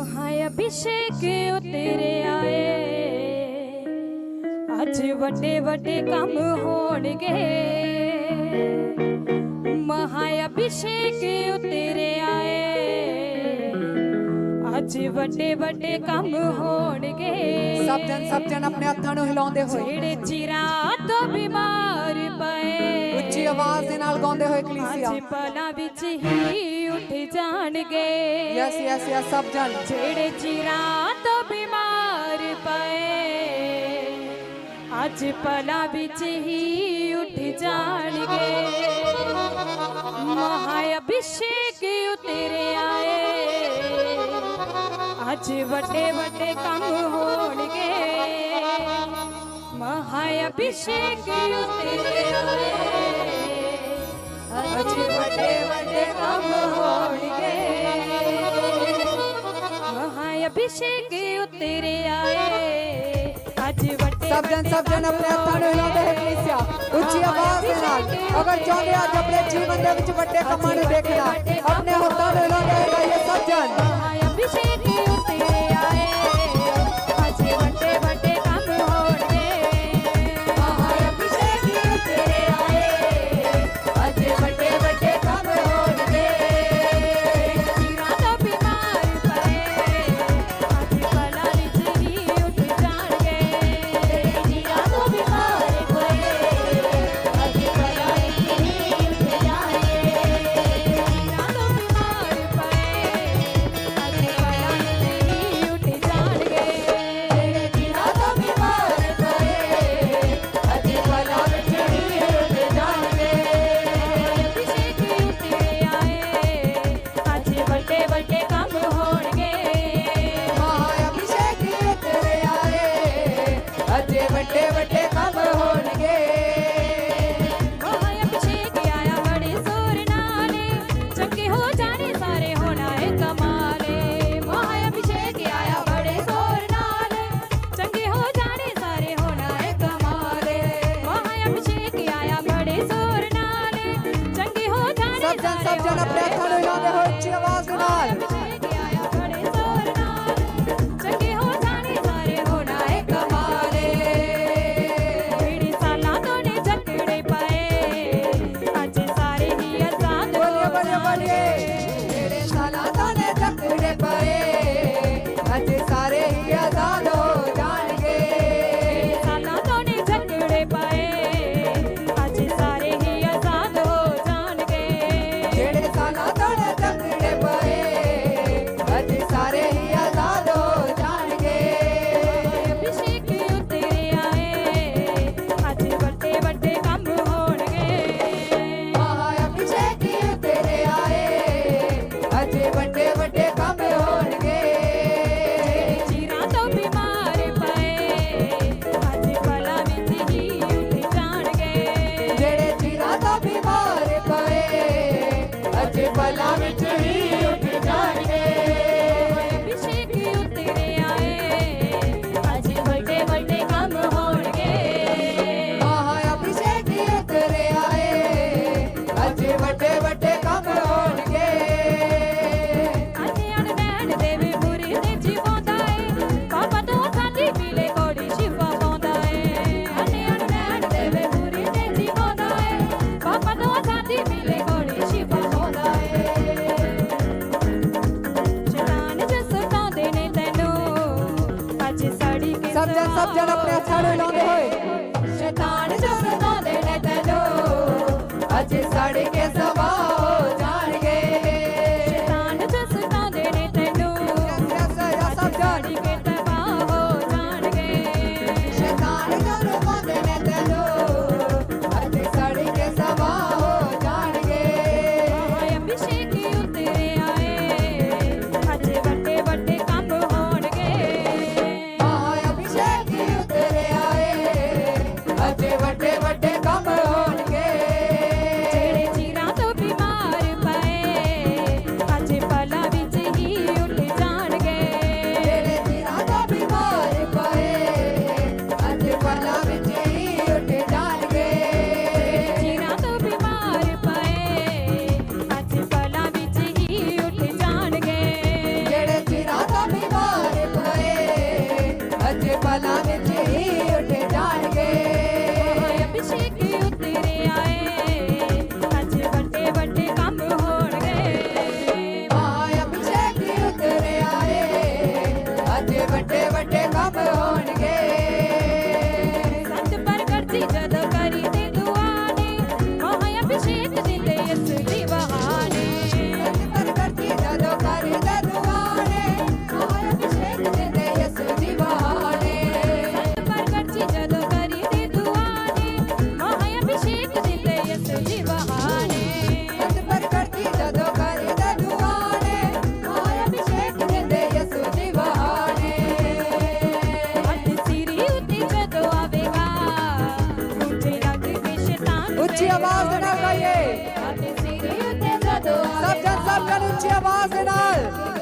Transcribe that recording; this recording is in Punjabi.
ਮਹਾਇ ਅਭਿਸ਼ੇਕ ਉਤਰੇ ਆਏ। ਅੱਜ ਵੱਡੇ ਵੱਡੇ ਕੰਮ ਹੋਣਗੇ। ਮਹਾਇ ਅਭਿਸ਼ੇਕ ਉਤਰੇ ਆਏ। ਅੱਜ ਵੱਡੇ ਵੱਡੇ ਕੰਮ ਹੋਣਗੇ। ਸਭ ਜਨ ਸਭ ਜਨ ਆਪਣੇ ਹੱਥਾਂ ਨੂੰ ਹਿਲਾਉਂਦੇ ਹੋਏ। ਜਿਹੜੇ ਚਿਰਾਂ ਤੋਂ ਬਿਮਾਰ ਪਏ। ਉੱਚੀ ਆਵਾਜ਼ ਦੇ ਨਾਲ ਗਾਉਂਦੇ ਹੋਏ ਕਲੀਸਿਆ। ਅੱਜ ਪਲਾਂ ਵਿੱਚ ਹੀ ਉੱਠ ਜਾਣਗੇ ਯੈਸ ਯੈਸ ਯੈਸ ਸਭ ਜਨ ਜਿਹੜੇ ਚਿਰਾਂ ਤੋਂ ਬਿਮਾਰ ਪਏ ਅੱਜ ਪਲਾਂ ਵਿੱਚ ਹੀ ਉੱਠ ਜਾਣਗੇ ਮਹਾ ਅਭਿਸ਼ੇਕ ਉਤਰੇ ਆਏ। ਅੱਜ ਵੱਡੇ ਵੱਡੇ ਕੰਮ ਹੋਣਗੇ। ਮਹਾ ਅਭਿਸ਼ੇਕ ਉਤਰੇ ਆਏ। ਅੱਜ ਵੱਡੇ ਵੱਡੇ ਕੰਮ ਹੋਣਗੇ ਮਹਾ ਅਭਿਸ਼ੇਕ ਅੱਜ ਵੱਡੇ ਸਭ ਜਨ ਸਭ ਜਨ ਆਪਣੇ ਹੱਥਾਂ ਨੂੰ ਹਿਲਾਉਂਦੇ ਹੋਏ ਕਲੀਸਿਆ। ਉੱਚੀ ਆਵਾਜ਼ ਦੇ ਨਾਲ। ਅਗਰ ਚਾਹੁੰਦੇ ਹੋ ਅੱਜ ਆਪਣੇ ਜੀਵਨ ਦੇ ਵਿੱਚ ਵੱਡੇ ਕੰਮਾਂ ਨੂੰ ਦੇਖਣਾ ਆਪਣੇ ਹੱਥਾਂ ਨੂੰ ਹਿਲਾਉਂਦੇ ਗਾਈਏ ਸਭ ਜਨ। ਮਹਾ ਅਭਿਸ਼ੇਕ ਅੱਜ ਵੱਡੇ ਵੱਡੇ ਕੰਮ ਹੋਣਗੇ ਅਨਮੈਨ ਦੇਵੇ ਪੂਰੀ ਤੇ ਜੀਵਾਉਂਦਾ ਏ ਪਾਪਾ ਤੋਂ ਸਾਡੀ ਮਿਲੇ ਕੋੜੀ ਪਾਉਂਦਾ ਏ। ਅਨੇ ਅਨਮੈਨ ਦੇਵੇ ਪੂਰੀ ਤੇ ਜੀਵਾਉਂਦਾ ਏ ਪਾਪਾ ਤੋਂ ਸਾਡੀ ਮਿਲੇ ਕੋੜੀ ਸ਼ਿਫਾ ਪਾਉਂਦਾ ਏ। ਸ਼ੈਤਾਨ ਜਸ ਸਤਾਉਂਦੇ ਨੇ ਤੈਨੂੰ ਅੱਜ ਸਾੜੀ ਕੇ ਸਭ ਜਨ ਸਭ ਜਨ ਆਪਣੇ ਨੂੰ ਹਿਲਾਉਂਦੇ ਹੋਏ। Maria. ਸਭ ਜਨ ਸਭ ਜਨ ਉੱਚੀ ਆਵਾਜ਼ ਦੇ ਨਾਲ।